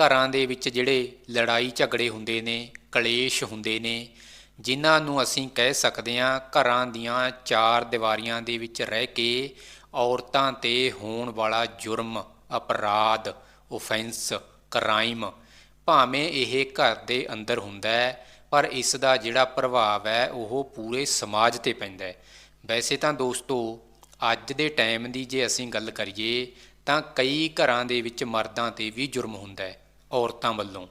ਘਰਾਂ ਦੇ ਵਿੱਚ ਜਿਹੜੇ ਲੜਾਈ ਝਗੜੇ ਹੁੰਦੇ ਨੇ, ਕਲੇਸ਼ ਹੁੰਦੇ ਨੇ, ਜਿਨ੍ਹਾਂ ਨੂੰ ਅਸੀਂ ਕਹਿ ਸਕਦੇ ਹਾਂ ਘਰਾਂ ਦੀਆਂ ਚਾਰ ਦੀਵਾਰੀਆਂ ਦੇ ਵਿੱਚ ਰਹਿ ਕੇ ਔਰਤਾਂ ਤੇ ਹੋਣ ਵਾਲਾ ਜੁਰਮ, ਅਪਰਾਧ ਆਫੈਂਸ ਕ੍ਰਾਈਮ ਭਾਵੇਂ ਇਹ ਘਰ ਦੇ ਅੰਦਰ ਹੁੰਦਾ ਹੈ, ਪਰ ਇਸ ਦਾ ਜਿਹੜਾ ਪ੍ਰਭਾਵ ਹੈ ਉਹ ਪੂਰੇ ਸਮਾਜ ਤੇ ਪੈਂਦਾ ਹੈ। ਵੈਸੇ ਤਾਂ ਦੋਸਤੋ, ਅੱਜ ਦੇ ਟਾਈਮ ਦੀ ਜੇ ਅਸੀਂ ਗੱਲ ਕਰੀਏ ਤਾਂ ਕਈ ਘਰਾਂ ਦੇ ਵਿੱਚ ਮਰਦਾਂ ਤੇ ਵੀ ਜੁਰਮ ਹੁੰਦਾ ਹੈ। ਔਰਤਾਂ ਵੱਲੋਂ।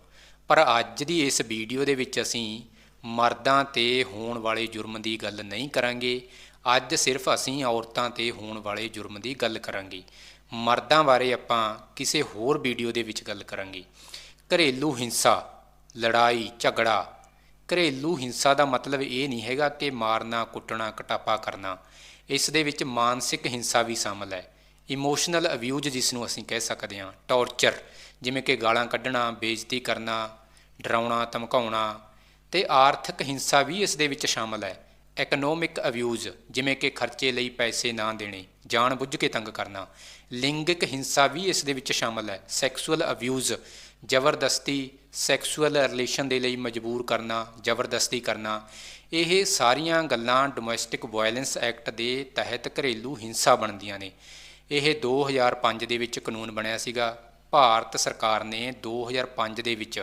ਪਰ ਅੱਜ ਦੀ ਇਸ ਵੀਡੀਓ ਦੇ ਵਿੱਚ ਅਸੀਂ ਮਰਦਾਂ ਤੇ ਹੋਣ ਵਾਲੇ ਜੁਰਮ ਦੀ ਗੱਲ ਨਹੀਂ ਕਰਾਂਗੇ। ਅੱਜ ਸਿਰਫ ਅਸੀਂ ਔਰਤਾਂ ਤੇ ਹੋਣ ਵਾਲੇ ਜੁਰਮ ਦੀ ਗੱਲ ਕਰਾਂਗੇ। ਮਰਦਾਂ ਬਾਰੇ ਆਪਾਂ ਕਿਸੇ ਹੋਰ ਵੀਡੀਓ ਦੇ ਵਿੱਚ ਗੱਲ ਕਰਾਂਗੇ। ਘਰੇਲੂ ਹਿੰਸਾ, ਲੜਾਈ, ਝਗੜਾ। ਘਰੇਲੂ ਹਿੰਸਾ ਦਾ ਮਤਲਬ ਇਹ ਨਹੀਂ ਹੈਗਾ ਕਿ ਮਾਰਨਾ, ਕੁੱਟਣਾ, ਕਟਾਪਾ ਕਰਨਾ। ਇਸ ਦੇ ਵਿੱਚ ਮਾਨਸਿਕ ਹਿੰਸਾ ਵੀ ਸ਼ਾਮਲ ਹੈ। ਇਮੋਸ਼ਨਲ ਅਬਿਊਜ਼ ਜਿਸ ਨੂੰ ਅਸੀਂ ਕਹਿ ਸਕਦੇ ਹਾਂ ਟੌਰਚਰ ਜਿਵੇਂ ਕਿ ਗਾਲਾਂ ਕੱਢਣਾ, ਬੇਇੱਜ਼ਤੀ ਕਰਨਾ, ਡਰਾਉਣਾ, ਧਮਕਾਉਣਾ ਤੇ ਆਰਥਿਕ ਹਿੰਸਾ ਵੀ ਇਸ ਦੇ ਵਿੱਚ ਸ਼ਾਮਲ ਹੈ। ਇਕਨੋਮਿਕ ਅਬਿਊਜ਼ ਜਿਵੇਂ ਕਿ ਖਰਚੇ ਲਈ ਪੈਸੇ ਨਾ ਦੇਣੇ ਜਾਣ ਬੁੱਝ ਕੇ ਤੰਗ ਕਰਨਾ, ਲਿੰਗਿਕ ਹਿੰਸਾ ਵੀ ਇਸ ਦੇ ਵਿੱਚ ਸ਼ਾਮਲ ਹੈ। ਸੈਕਸੁਅਲ ਅਬਿਊਜ਼ ਜ਼ਬਰਦਸਤੀ ਸੈਕਸੁਅਲ ਰਿਲੇਸ਼ਨ ਦੇ ਲਈ ਮਜਬੂਰ ਕਰਨਾ, ਜ਼ਬਰਦਸਤੀ ਕਰਨਾ, ਇਹ ਸਾਰੀਆਂ ਗੱਲਾਂ ਡੋਮੈਸਟਿਕ ਵਾਇਲੈਂਸ ਐਕਟ ਦੇ ਤਹਿਤ ਘਰੇਲੂ ਹਿੰਸਾ ਬਣਦੀਆਂ ਨੇ। ਇਹ 2005 ਦੇ ਵਿੱਚ ਕਾਨੂੰਨ ਬਣਿਆ ਸੀਗਾ। ਭਾਰਤ ਸਰਕਾਰ ਨੇ 2005 ਦੇ ਵਿੱਚ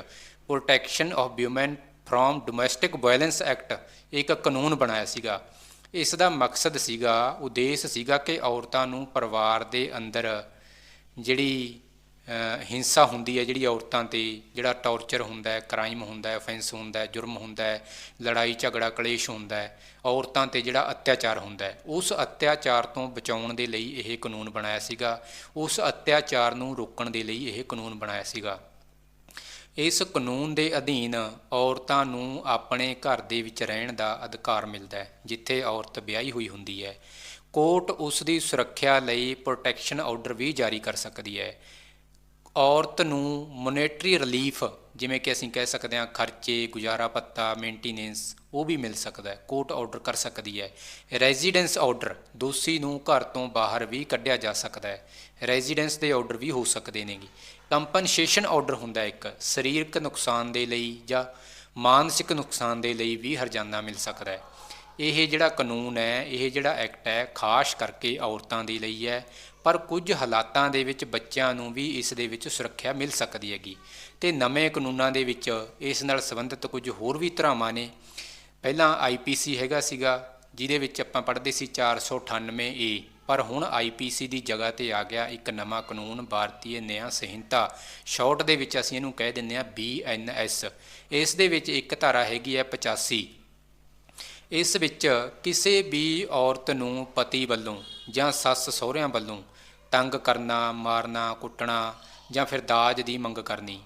protection of women from domestic violence act ਇੱਕ ਕਾਨੂੰਨ ਬਣਾਇਆ ਸੀਗਾ। ਇਸ ਦਾ ਮਕਸਦ ਸੀਗਾ, ਉਦੇਸ਼ ਸੀਗਾ ਕਿ ਔਰਤਾਂ ਨੂੰ ਪਰਿਵਾਰ ਦੇ ਅੰਦਰ ਜਿਹੜੀ ਹਿੰਸਾ ਹੁੰਦੀ ਹੈ ਜਿਹੜੀ ਔਰਤਾਂ ਤੇ, ਜਿਹੜਾ ਟੌਰਚਰ ਹੁੰਦਾ ਹੈ, ਕ੍ਰਾਈਮ ਹੁੰਦਾ ਹੈ ਅਫੈਂਸ ਹੁੰਦਾ ਹੈ, ਜੁਰਮ ਹੁੰਦਾ ਹੈ, ਲੜਾਈ, ਝਗੜਾ, ਕਲੇਸ਼ ਹੁੰਦਾ ਹੈ, ਔਰਤਾਂ ਤੇ ਜਿਹੜਾ ਅਤਿਆਚਾਰ ਹੁੰਦਾ ਹੈ। ਉਸ ਅਤਿਆਚਾਰ ਤੋਂ ਬਚਾਉਣ ਦੇ ਲਈ ਇਹ ਕਾਨੂੰਨ ਬਣਾਇਆ ਸੀਗਾ। ਉਸ ਅਤਿਆਚਾਰ ਨੂੰ ਰੋਕਣ ਦੇ ਲਈ ਇਹ ਕਾਨੂੰਨ ਬਣਾਇਆ ਸੀਗਾ। ਇਸ ਕਾਨੂੰਨ ਦੇ ਅਧੀਨ ਔਰਤਾਂ ਨੂੰ ਆਪਣੇ ਘਰ ਦੇ ਵਿੱਚ ਰਹਿਣ ਦਾ ਅਧਿਕਾਰ ਮਿਲਦਾ ਹੈ, ਜਿੱਥੇ ਔਰਤ ਵਿਆਹੀ ਹੋਈ ਹੁੰਦੀ ਹੈ। ਕੋਰਟ ਉਸ ਦੀ ਸੁਰੱਖਿਆ ਲਈ ਪ੍ਰੋਟੈਕਸ਼ਨ ਆਰਡਰ ਵੀ ਜਾਰੀ ਕਰ ਸਕਦੀ ਹੈ। ਔਰਤ ਨੂੰ ਮੋਨੇਟਰੀ ਰਿਲੀਫ ਜਿਵੇਂ ਕਿ ਅਸੀਂ ਕਹਿ ਸਕਦੇ ਹਾਂ ਖਰਚੇ, ਗੁਜ਼ਾਰਾ ਪੱਤਾ ਮੇਨਟੇਨੈਂਸ ਉਹ ਵੀ ਮਿਲ ਸਕਦਾ ਹੈ ਕੋਰਟ ਆਰਡਰ ਕਰ ਸਕਦੀ ਹੈ। ਰੈਜ਼ੀਡੈਂਸ ਆਰਡਰ ਦੋਸ਼ੀ ਨੂੰ ਘਰ ਤੋਂ ਬਾਹਰ ਵੀ ਕੱਢਿਆ ਜਾ ਸਕਦਾ ਹੈ। ਰੈਜ਼ੀਡੈਂਸ ਦੇ ਆਰਡਰ ਵੀ ਹੋ ਸਕਦੇ ਨੇਗੇ। ਕੰਪਨਸੇਸ਼ਨ ਆਰਡਰ ਹੁੰਦਾ ਇੱਕ, ਸਰੀਰਕ ਨੁਕਸਾਨ ਦੇ ਲਈ ਜਾਂ ਮਾਨਸਿਕ ਨੁਕਸਾਨ ਦੇ ਲਈ ਵੀ ਹਰਜਾਨਾ ਮਿਲ ਸਕਦਾ ਹੈ। ਇਹ ਜਿਹੜਾ ਕਾਨੂੰਨ ਹੈ, ਇਹ ਜਿਹੜਾ ਐਕਟ ਹੈ, ਖਾਸ ਕਰਕੇ ਔਰਤਾਂ ਦੇ ਲਈ ਹੈ। ਪਰ ਕੁਝ ਹਾਲਾਤਾਂ ਦੇ ਵਿੱਚ ਬੱਚਿਆਂ ਨੂੰ ਵੀ ਇਸ ਦੇ ਵਿੱਚ ਸੁਰੱਖਿਆ ਮਿਲ ਸਕਦੀ ਹੈਗੀ। ਤੇ ਨਵੇਂ ਕਾਨੂੰਨਾਂ ਦੇ ਵਿੱਚ ਇਸ ਨਾਲ ਸੰਬੰਧਿਤ ਕੁਝ ਹੋਰ ਵੀ ਧਰਾਵਾਂ ਨੇ। ਪਹਿਲਾਂ ਆਈਪੀਸੀ ਹੈਗਾ ਸੀਗਾ, ਜਿਹਦੇ ਵਿੱਚ ਆਪਾਂ ਪੜ੍ਹਦੇ ਸੀ 498 ਏ। ਪਰ ਹੁਣ ਆਈਪੀਸੀ ਦੀ ਜਗ੍ਹਾ ਤੇ ਆ ਗਿਆ ਇੱਕ ਨਵਾਂ ਕਾਨੂੰਨ, ਭਾਰਤੀ ਨਿਆਂ ਸੰਹਿਤਾ। ਸ਼ਾਰਟ ਦੇ ਵਿੱਚ ਅਸੀਂ ਇਹਨੂੰ ਕਹਿ ਦਿੰਦੇ ਆ ਬੀਐਨਐਸ ਇਸ ਦੇ ਵਿੱਚ ਇੱਕ ਧਾਰਾ ਹੈਗੀ ਹੈ 85 ਇਸ ਵਿੱਚ ਕਿਸੇ ਵੀ ਔਰਤ ਨੂੰ ਪਤੀ ਵੱਲੋਂ ਜਾਂ ਸੱਸ ਸਹੁਰਿਆਂ ਵੱਲੋਂ ਤੰਗ ਕਰਨਾ, ਮਾਰਨਾ, ਕੁੱਟਣਾ ਜਾਂ ਫਿਰ ਦਾਜ ਦੀ ਮੰਗ ਕਰਨੀ,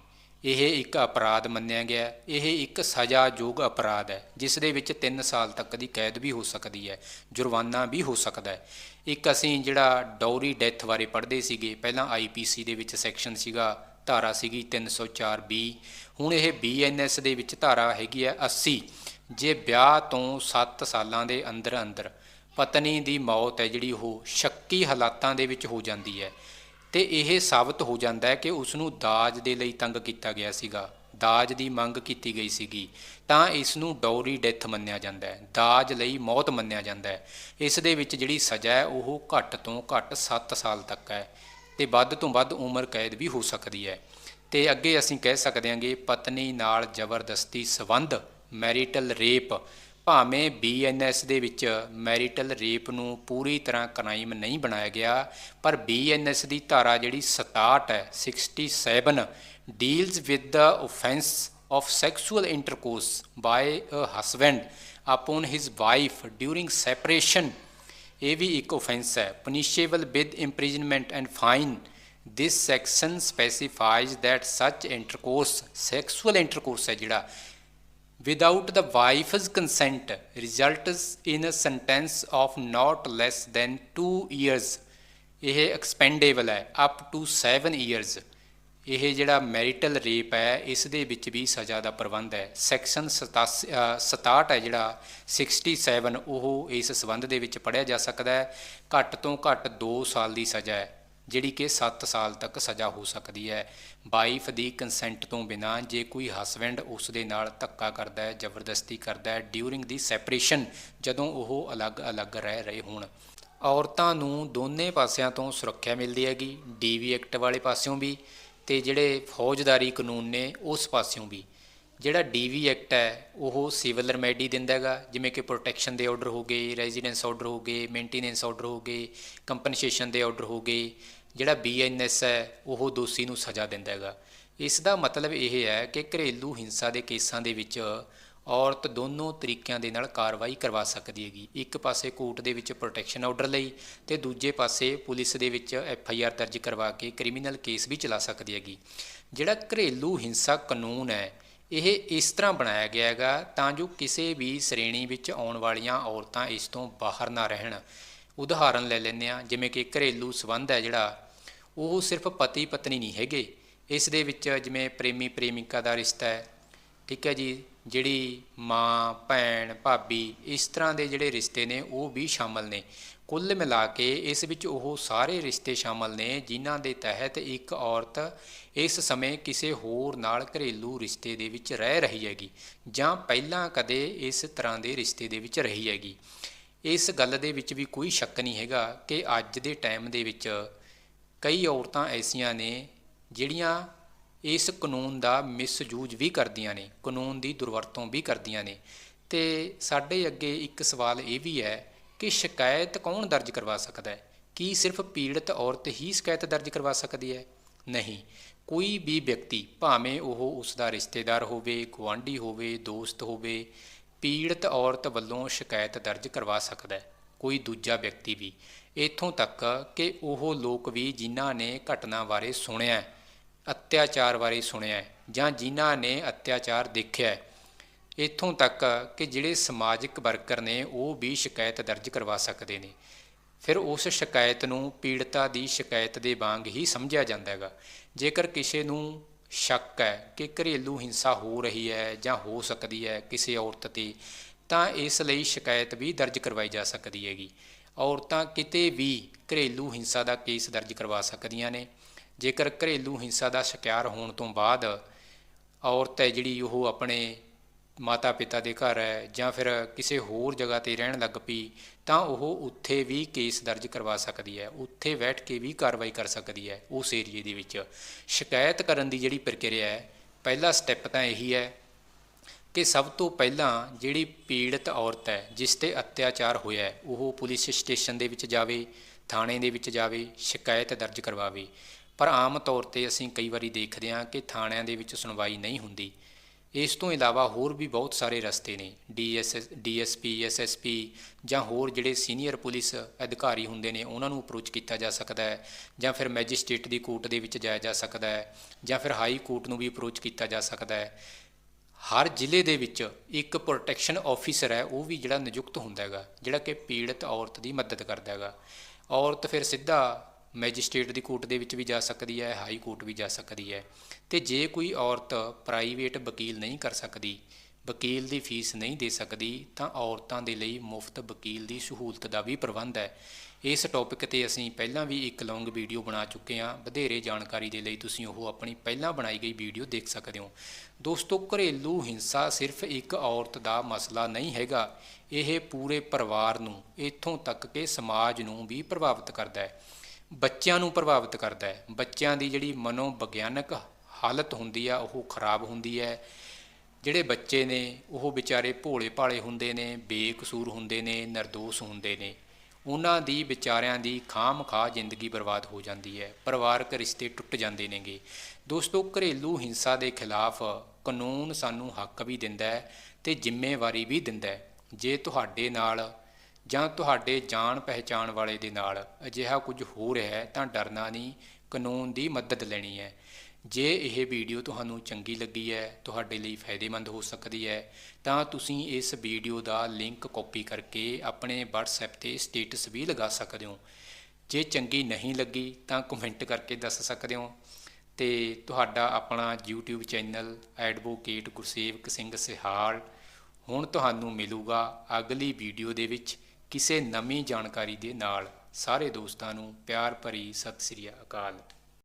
ਇਹ ਇੱਕ ਅਪਰਾਧ ਮੰਨਿਆ ਗਿਆ। ਇਹ ਇੱਕ ਸਜ਼ਾਯੋਗ ਅਪਰਾਧ ਹੈ, ਜਿਸ ਦੇ ਵਿੱਚ 3 ਸਾਲ ਤੱਕ ਦੀ ਕੈਦ ਵੀ ਹੋ ਸਕਦੀ ਹੈ, ਜੁਰਮਾਨਾ ਵੀ ਹੋ ਸਕਦਾ ਹੈ। ਇੱਕ ਅਸੀਂ ਜਿਹੜਾ ਡੌਰੀ ਡੈਥ ਬਾਰੇ ਪੜ੍ਹਦੇ ਸੀਗੇ, ਪਹਿਲਾਂ ਆਈਪੀਸੀ ਦੇ ਵਿੱਚ ਸੈਕਸ਼ਨ ਸੀਗਾ, ਧਾਰਾ ਸੀਗੀ 304 ਬੀ। ਹੁਣ ਇਹ ਬੀਐਨਐਸ ਦੇ ਵਿੱਚ ਧਾਰਾ ਹੈਗੀ ਹੈ 80 ਜੇ ਵਿਆਹ ਤੋਂ 7 ਸਾਲਾਂ ਦੇ ਅੰਦਰ ਅੰਦਰ ਪਤਨੀ ਦੀ ਮੌਤ ਹੈ ਜਿਹੜੀ ਉਹ ਸ਼ੱਕੀ ਹਾਲਾਤਾਂ ਦੇ ਵਿੱਚ ਹੋ ਜਾਂਦੀ ਹੈ ਤੇ ਇਹ ਸਾਬਤ ਹੋ ਜਾਂਦਾ ਹੈ ਕਿ ਉਸ ਨੂੰ ਦਾਜ ਦੇ ਲਈ ਤੰਗ ਕੀਤਾ ਗਿਆ ਸੀਗਾ, ਦਾਜ ਦੀ ਮੰਗ ਕੀਤੀ ਗਈ ਸੀਗੀ, ਤਾਂ ਇਸ ਨੂੰ ਡੌਰੀ ਡੈਥ ਮੰਨਿਆ ਜਾਂਦਾ ਹੈ, ਦਾਜ ਲਈ ਮੌਤ ਮੰਨਿਆ ਜਾਂਦਾ ਹੈ। ਇਸ ਦੇ ਵਿੱਚ ਜਿਹੜੀ ਸਜ਼ਾ ਹੈ ਉਹ ਘੱਟ ਤੋਂ ਘੱਟ 7 ਸਾਲ ਤੱਕ ਹੈ ਤੇ ਵੱਧ ਤੋਂ ਵੱਧ ਉਮਰ ਕੈਦ ਵੀ ਹੋ ਸਕਦੀ ਹੈ। ਤੇ ਅੱਗੇ ਅਸੀਂ ਕਹਿ ਸਕਦੇ ਹਾਂਗੇ, ਪਤਨੀ ਨਾਲ ਜ਼ਬਰਦਸਤੀ ਸਬੰਧ, ਮੈਰਿਟਲ ਰੇਪ ਭਾਵੇਂ ਬੀਐਨਐਸ ਦੇ ਵਿੱਚ ਮੈਰਿਟਲ ਰੇਪ ਨੂੰ ਪੂਰੀ ਤਰ੍ਹਾਂ ਕ੍ਰਾਈਮ ਨਹੀਂ ਬਣਾਇਆ ਗਿਆ, ਪਰ ਬੀਐਨਐਸ ਦੀ ਧਾਰਾ ਜਿਹੜੀ 67 ਹੈ 67 deals with the offence of sexual intercourse by a husband upon his wife during separation ਇਹ ਵੀ ਇੱਕ ਆਫੈਂਸ ਹੈ। Punishable with imprisonment and fine this section specifies that such intercourse, sexual intercourse ਹੈ ਜਿਹੜਾ without the wife's consent results in a sentence of not less than 2 years ਇਹ ਐਕਸਪੈਂਡੇਬਲ ਹੈ up to 7 years ਇਹ ਜਿਹੜਾ ਮੈਰਿਟਲ ਰੇਪ ਹੈ ਇਸ ਦੇ ਵਿੱਚ ਵੀ ਸਜ਼ਾ ਦਾ ਪ੍ਰਬੰਧ ਹੈ ਸੈਕਸ਼ਨ 67 ਹੈ ਜਿਹੜਾ 67 ਉਹ ਇਸ ਸਬੰਧ ਦੇ ਵਿੱਚ ਪੜਿਆ ਜਾ ਸਕਦਾ ਹੈ ਘੱਟ ਤੋਂ ਘੱਟ 2 ਸਾਲ ਦੀ ਸਜ਼ਾ ਹੈ ਜਿਹੜੀ ਕਿ 7 ਸਾਲ ਤੱਕ ਸਜ਼ਾ ਹੋ ਸਕਦੀ ਹੈ। ਵਾਈਫ ਦੀ ਕੰਸੈਂਟ ਤੋਂ ਬਿਨਾ ਜੇ ਕੋਈ ਹਸਬੈਂਡ ਉਸ ਦੇ ਨਾਲ ਧੱਕਾ ਕਰਦਾ ਹੈ, ਜ਼ਬਰਦਸਤੀ ਕਰਦਾ ਹੈ ਡਿਊਰਿੰਗ ਦੀ ਸੈਪਰੇਸ਼ਨ ਜਦੋਂ ਉਹ ਅਲੱਗ-ਅਲੱਗ ਰਹਿ ਰਹੇ ਹੋਣ। ਔਰਤਾਂ ਨੂੰ ਦੋਨੇ ਪਾਸਿਆਂ ਤੋਂ ਸੁਰੱਖਿਆ ਮਿਲਦੀ ਹੈਗੀ ਡੀਵੀ ਐਕਟ ਵਾਲੇ ਪਾਸਿਓਂ ਵੀ ਤੇ ਜਿਹੜੇ ਫੌਜਦਾਰੀ ਕਾਨੂੰਨ ਨੇ ਉਸ ਪਾਸਿਓਂ ਵੀ। ਜਿਹੜਾ ਡੀਵੀ ਐਕਟ ਹੈ, ਉਹ ਸਿਵਲ ਰੈਮੇਡੀ ਦਿੰਦਾ ਹੈਗਾ, ਜਿਵੇਂ ਕਿ ਪ੍ਰੋਟੈਕਸ਼ਨ ਦੇ ਆਰਡਰ ਹੋ ਗਏ ਰੈਜ਼ੀਡੈਂਸ ਆਰਡਰ ਹੋ ਗਏ ਮੇਨਟੇਨੈਂਸ ਆਰਡਰ ਹੋ ਗਏ ਕੰਪਨਸੇਸ਼ਨ ਦੇ ਆਰਡਰ ਹੋ ਗਏ। ਜਿਹੜਾ ਬੀਐਨਐਸ ਹੈ, ਉਹ ਦੋਸ਼ੀ ਨੂੰ ਸਜ਼ਾ ਦਿੰਦਾ ਹੈਗਾ। ਇਸ ਦਾ ਮਤਲਬ ਇਹ ਹੈ ਕਿ ਘਰੇਲੂ ਹਿੰਸਾ ਦੇ ਕੇਸਾਂ ਦੇ ਵਿੱਚ ਔਰਤ ਦੋਨੋਂ ਤਰੀਕਿਆਂ ਦੇ ਨਾਲ ਕਾਰਵਾਈ ਕਰਵਾ ਸਕਦੀ ਹੈਗੀ। ਇੱਕ ਪਾਸੇ ਕੋਰਟ ਦੇ ਵਿੱਚ ਪ੍ਰੋਟੈਕਸ਼ਨ ਆਰਡਰ ਲਈ ਤੇ ਦੂਜੇ ਪਾਸੇ ਪੁਲਿਸ ਦੇ ਵਿੱਚ ਐਫ ਆਈ ਆਰ ਦਰਜ ਕਰਵਾ ਕੇ ਕ੍ਰਿਮੀਨਲ ਕੇਸ ਵੀ ਚਲਾ ਸਕਦੀ ਹੈਗੀ। ਜਿਹੜਾ ਘਰੇਲੂ ਹਿੰਸਾ ਕਾਨੂੰਨ ਹੈ, ਇਹ ਇਸ ਤਰ੍ਹਾਂ ਬਣਾਇਆ ਗਿਆ ਹੈਗਾ ਤਾਂ ਜੋ ਕਿਸੇ ਵੀ ਸ਼੍ਰੇਣੀ ਵਿੱਚ ਆਉਣ ਵਾਲੀਆਂ ਔਰਤਾਂ ਇਸ ਤੋਂ ਬਾਹਰ ਨਾ ਰਹਿਣ। ਉਦਾਹਰਨ ਲੈ ਲੈਂਦੇ ਆ ਜਿਵੇਂ ਕਿ ਘਰੇਲੂ ਸਬੰਧ ਹੈ ਜਿਹੜਾ, ਉਹ ਸਿਰਫ ਪਤੀ ਪਤਨੀ ਨਹੀਂ ਹੈਗੇ। ਇਸ ਦੇ ਵਿੱਚ ਜਿਵੇਂ ਪ੍ਰੇਮੀ ਪ੍ਰੇਮਿਕਾ ਦਾ ਰਿਸ਼ਤਾ ਹੈ, ਠੀਕ ਹੈ ਜੀ, ਜਿਹੜੀ ਮਾਂ, ਭੈਣ, ਭਾਬੀ, ਇਸ ਤਰ੍ਹਾਂ ਦੇ ਜਿਹੜੇ ਰਿਸ਼ਤੇ ਨੇ, ਉਹ ਵੀ ਸ਼ਾਮਲ ਨੇ। ਕੁੱਲ ਮਿਲਾ ਕੇ ਇਸ ਵਿੱਚ ਉਹ ਸਾਰੇ ਰਿਸ਼ਤੇ ਸ਼ਾਮਲ ਨੇ, ਜਿਨ੍ਹਾਂ ਦੇ ਤਹਿਤ ਇੱਕ ਔਰਤ ਇਸ ਸਮੇਂ ਕਿਸੇ ਹੋਰ ਨਾਲ ਘਰੇਲੂ ਰਿਸ਼ਤੇ ਦੇ ਵਿੱਚ ਰਹਿ ਰਹੀ ਹੈਗੀ, ਜਾਂ ਪਹਿਲਾਂ ਕਦੇ ਇਸ ਤਰ੍ਹਾਂ ਦੇ ਰਿਸ਼ਤੇ ਦੇ ਵਿੱਚ ਰਹੀ ਹੈਗੀ। ਇਸ ਗੱਲ ਦੇ ਵਿੱਚ ਵੀ ਕੋਈ ਸ਼ੱਕ ਨਹੀਂ ਹੈਗਾ ਕਿ ਅੱਜ ਦੇ ਟਾਈਮ ਦੇ ਵਿੱਚ ਕਈ ਔਰਤਾਂ ਐਸੀਆਂ ਨੇ ਜਿਹੜੀਆਂ ਇਸ ਕਾਨੂੰਨ ਦਾ ਮਿਸਯੂਜ ਵੀ ਕਰਦੀਆਂ ਨੇ, ਕਾਨੂੰਨ ਦੀ ਦੁਰਵਰਤੋਂ ਵੀ ਕਰਦੀਆਂ ਨੇ। ਤੇ ਸਾਡੇ ਅੱਗੇ ਇੱਕ ਸਵਾਲ ਇਹ ਵੀ ਹੈ ਕਿ ਸ਼ਿਕਾਇਤ ਕੌਣ ਦਰਜ ਕਰਵਾ ਸਕਦਾ ਹੈ? ਕੀ ਸਿਰਫ ਪੀੜਤ ਔਰਤ ਹੀ ਸ਼ਿਕਾਇਤ ਦਰਜ ਕਰਵਾ ਸਕਦੀ ਹੈ? ਨਹੀਂ। ਕੋਈ ਵੀ ਵਿਅਕਤੀ, ਭਾਵੇਂ ਉਹ ਉਸ ਦਾ ਰਿਸ਼ਤੇਦਾਰ ਹੋਵੇ, ਗੁਆਂਢੀ ਹੋਵੇ, ਦੋਸਤ ਹੋਵੇ ਪੀੜਤ ਔਰਤ ਵੱਲੋਂ ਸ਼ਿਕਾਇਤ ਦਰਜ ਕਰਵਾ ਸਕਦਾ ਹੈ। ਕੋਈ ਦੂਜਾ ਵਿਅਕਤੀ ਵੀ ਇਥੋਂ ਤੱਕ ਕਿ ਉਹ ਲੋਕ ਵੀ ਜਿਨ੍ਹਾਂ ਨੇ ਘਟਨਾ ਬਾਰੇ ਸੁਣਿਆ ਅਤਿਆਚਾਰ ਬਾਰੇ ਸੁਣਿਆ ਜਾਂ ਜਿਨ੍ਹਾਂ ਨੇ ਅਤਿਆਚਾਰ ਦੇਖਿਆ ਹੈ, ਇੱਥੋਂ ਤੱਕ ਕਿ ਜਿਹੜੇ ਸਮਾਜਿਕ ਵਰਕਰ ਨੇ ਉਹ ਵੀ ਸ਼ਿਕਾਇਤ ਦਰਜ ਕਰਵਾ ਸਕਦੇ ਨੇ। ਫਿਰ ਉਸ ਸ਼ਿਕਾਇਤ ਨੂੰ ਪੀੜਤਾ ਦੀ ਸ਼ਿਕਾਇਤ ਦੇ ਵਾਂਗ ਹੀ ਸਮਝਿਆ ਜਾਂਦਾ ਹੈਗਾ। ਜੇਕਰ ਕਿਸੇ ਨੂੰ ਸ਼ੱਕ ਹੈ ਕਿ ਘਰੇਲੂ ਹਿੰਸਾ ਹੋ ਰਹੀ ਹੈ ਜਾਂ ਹੋ ਸਕਦੀ ਹੈ ਕਿਸੇ ਔਰਤ ਤੇ, ਤਾਂ ਇਸ ਲਈ ਸ਼ਿਕਾਇਤ ਵੀ ਦਰਜ ਕਰਵਾਈ ਜਾ ਸਕਦੀ ਹੈਗੀ। ਔਰਤਾਂ ਕਿਤੇ ਵੀ ਘਰੇਲੂ ਹਿੰਸਾ ਦਾ ਕੇਸ ਦਰਜ ਕਰਵਾ ਸਕਦੀਆਂ ਨੇ। ਜੇਕਰ ਘਰੇਲੂ ਹਿੰਸਾ ਦਾ ਸ਼ਿਕਾਰ ਹੋਣ ਤੋਂ ਬਾਅਦ ਔਰਤ ਹੈ ਜਿਹੜੀ ਉਹ ਆਪਣੇ ਮਾਤਾ ਪਿਤਾ ਦੇ ਘਰ ਹੈ ਜਾਂ ਫਿਰ ਕਿਸੇ ਹੋਰ ਜਗ੍ਹਾ ਤੇ ਰਹਿਣ ਲੱਗ ਪਈ, ਤਾਂ ਉਹ ਉੱਥੇ ਵੀ ਕੇਸ ਦਰਜ ਕਰਵਾ ਸਕਦੀ ਹੈ। ਉੱਥੇ ਬੈਠ ਕੇ ਵੀ ਕਾਰਵਾਈ ਕਰ ਸਕਦੀ ਹੈ ਉਸ ਏਰੀਏ ਦੇ ਵਿੱਚ। ਸ਼ਿਕਾਇਤ ਕਰਨ ਦੀ ਜਿਹੜੀ ਪ੍ਰਕਿਰਿਆ ਹੈ, ਪਹਿਲਾ ਸਟੈਪ ਤਾਂ ਇਹੀ ਹੈ ਕਿ ਸਭ ਤੋਂ ਪਹਿਲਾਂ ਜਿਹੜੀ ਪੀੜਤ ਔਰਤ ਹੈ, ਜਿਸ ਤੇ ਅਤਿਆਚਾਰ ਹੋਇਆ ਹੈ, ਉਹ ਪੁਲਿਸ ਸਟੇਸ਼ਨ ਦੇ ਵਿੱਚ ਜਾਵੇ, ਥਾਣੇ ਦੇ ਵਿੱਚ ਜਾਵੇ, ਸ਼ਿਕਾਇਤ ਦਰਜ ਕਰਵਾਵੇ। ਪਰ ਆਮ ਤੌਰ ਤੇ ਅਸੀਂ ਕਈ ਵਾਰੀ ਦੇਖਦੇ ਹਾਂ ਕਿ ਥਾਣਿਆਂ ਦੇ ਵਿੱਚ ਸੁਣਵਾਈ ਨਹੀਂ ਹੁੰਦੀ। ਇਸ ਤੋਂ ਇਲਾਵਾ ਹੋਰ ਵੀ ਬਹੁਤ ਸਾਰੇ ਰਸਤੇ ਨੇ ਡੀਐਸਐਸ ਡੀਐਸਪੀ, ਐਸਐਸਪੀ ਜਾਂ ਹੋਰ ਜਿਹੜੇ ਸੀਨੀਅਰ ਪੁਲਿਸ ਅਧਿਕਾਰੀ ਹੁੰਦੇ ਨੇ, ਉਹਨਾਂ ਨੂੰ ਅਪਰੋਚ ਕੀਤਾ ਜਾ ਸਕਦਾ ਹੈ ਜਾਂ ਫਿਰ ਮੈਜਿਸਟ੍ਰੇਟ ਦੀ ਕੋਰਟ ਦੇ ਵਿੱਚ ਜਾਇਆ ਜਾ ਸਕਦਾ ਹੈ ਜਾਂ ਫਿਰ ਹਾਈ ਕੋਰਟ ਨੂੰ ਵੀ ਅਪਰੋਚ ਕੀਤਾ ਜਾ ਸਕਦਾ ਹੈ। ਹਰ ਜ਼ਿਲ੍ਹੇ ਦੇ ਵਿੱਚ ਇੱਕ ਪ੍ਰੋਟੈਕਸ਼ਨ ਆਫੀਸਰ ਹੈ, ਉਹ ਵੀ ਜਿਹੜਾ ਨਿਯੁਕਤ ਹੁੰਦਾ ਹੈਗਾ, ਜਿਹੜਾ ਕਿ ਪੀੜਤ ਔਰਤ ਦੀ ਮਦਦ ਕਰਦਾ ਹੈਗਾ। ਔਰਤ ਫਿਰ ਸਿੱਧਾ ਮੈਜਿਸਟ੍ਰੇਟ ਦੀ ਕੋਰਟ ਦੇ ਵਿੱਚ ਵੀ ਜਾ ਸਕਦੀ ਹੈ, ਹਾਈ ਕੋਰਟ ਵੀ ਜਾ ਸਕਦੀ ਹੈ। ਤੇ ਜੇ ਕੋਈ ਔਰਤ ਪ੍ਰਾਈਵੇਟ ਵਕੀਲ ਨਹੀਂ ਕਰ ਸਕਦੀ, ਵਕੀਲ ਦੀ ਫੀਸ ਨਹੀਂ ਦੇ ਸਕਦੀ, ਤਾਂ ਔਰਤਾਂ ਦੇ ਲਈ ਮੁਫਤ ਵਕੀਲ ਦੀ ਸਹੂਲਤ ਦਾ ਵੀ ਪ੍ਰਬੰਧ ਹੈ। ਇਸ ਟੌਪਿਕ ਤੇ ਅਸੀਂ ਪਹਿਲਾਂ ਵੀ ਇੱਕ ਲੌਂਗ ਵੀਡੀਓ ਬਣਾ ਚੁੱਕੇ ਹਾਂ। ਵਧੇਰੇ ਜਾਣਕਾਰੀ ਦੇ ਲਈ ਤੁਸੀਂ ਉਹ ਆਪਣੀ ਪਹਿਲਾਂ ਬਣਾਈ ਗਈ ਵੀਡੀਓ ਦੇਖ ਸਕਦੇ ਹੋ। ਦੋਸਤੋ, ਘਰੇਲੂ ਹਿੰਸਾ ਸਿਰਫ ਇੱਕ ਔਰਤ ਦਾ ਮਸਲਾ ਨਹੀਂ ਹੈਗਾ। ਇਹ ਪੂਰੇ ਪਰਿਵਾਰ ਨੂੰ, ਇੱਥੋਂ ਤੱਕ ਕਿ ਸਮਾਜ ਨੂੰ ਵੀ ਪ੍ਰਭਾਵਿਤ ਕਰਦਾ ਹੈ। ਬੱਚਿਆਂ ਨੂੰ ਪ੍ਰਭਾਵਿਤ ਕਰਦਾ ਹੈ। ਬੱਚਿਆਂ ਦੀ ਜਿਹੜੀ ਮਨੋਵਿਗਿਆਨਕ ਹਾਲਤ ਹੁੰਦੀ ਆ, ਉਹ ਖਰਾਬ ਹੁੰਦੀ ਹੈ। ਜਿਹੜੇ ਬੱਚੇ ਨੇ, ਉਹ ਵਿਚਾਰੇ ਭੋਲੇ ਭਾਲੇ ਹੁੰਦੇ ਨੇ, ਬੇਕਸੂਰ ਹੁੰਦੇ ਨੇ નિર્ਦੋਸ਼ ਹੁੰਦੇ ਨੇ। ਉਹਨਾਂ ਦੀ ਵਿਚਾਰਿਆਂ ਦੀ ਖਾਮ ਖਾ ਜ਼ਿੰਦਗੀ ਬਰਬਾਦ ਹੋ ਜਾਂਦੀ ਹੈ। ਪਰਿਵਾਰਕ ਰਿਸ਼ਤੇ ਟੁੱਟ ਜਾਂਦੇ ਨੇਗੇ। ਦੋਸਤੋ, ਘਰੇਲੂ ਹਿੰਸਾ ਦੇ ਖਿਲਾਫ ਕਾਨੂੰਨ ਸਾਨੂੰ ਹੱਕ ਵੀ ਦਿੰਦਾ ਹੈ ਤੇ ਜ਼ਿੰਮੇਵਾਰੀ ਵੀ ਦਿੰਦਾ ਹੈ। ਜੇ ਤੁਹਾਡੇ ਨਾਲ ਜਾਂ ਤੁਹਾਡੇ ਜਾਣ ਪਹਿਚਾਣ ਵਾਲੇ ਦੇ ਨਾਲ ਅਜਿਹਾ ਕੁਝ ਹੋ ਰਿਹਾ ਹੈ ਤਾਂ ਡਰਨਾ ਨਹੀਂ, ਕਾਨੂੰਨ ਦੀ ਮਦਦ ਲੈਣੀ ਹੈ। ਜੇ ਇਹ ਵੀਡੀਓ ਤੁਹਾਨੂੰ ਚੰਗੀ ਲੱਗੀ ਹੈ, ਤੁਹਾਡੇ ਲਈ ਫਾਇਦੇਮੰਦ ਹੋ ਸਕਦੀ ਹੈ, ਤਾਂ ਤੁਸੀਂ ਇਸ ਵੀਡੀਓ ਦਾ ਲਿੰਕ ਕਾਪੀ ਕਰਕੇ ਆਪਣੇ WhatsApp ਤੇ ਸਟੇਟਸ ਵੀ ਲਗਾ ਸਕਦੇ ਹੋ। ਜੇ ਚੰਗੀ ਨਹੀਂ ਲੱਗੀ ਤਾਂ ਕਮੈਂਟ ਕਰਕੇ ਦੱਸ ਸਕਦੇ ਹੋ। ਤੇ ਤੁਹਾਡਾ ਆਪਣਾ YouTube channel advocate Gursewak Singh Sihal, ਹੁਣ ਤੁਹਾਨੂੰ ਮਿਲੂਗਾ ਅਗਲੀ ਵੀਡੀਓ ਦੇ ਵਿੱਚ। ਕਿਸੇ ਨਵੀਂ ਜਾਣਕਾਰੀ ਦੇ ਨਾਲ ਸਾਰੇ ਦੋਸਤਾਂ ਨੂੰ ਪਿਆਰ ਭਰੀ ਸਤਿ ਸ੍ਰੀ ਅਕਾਲ।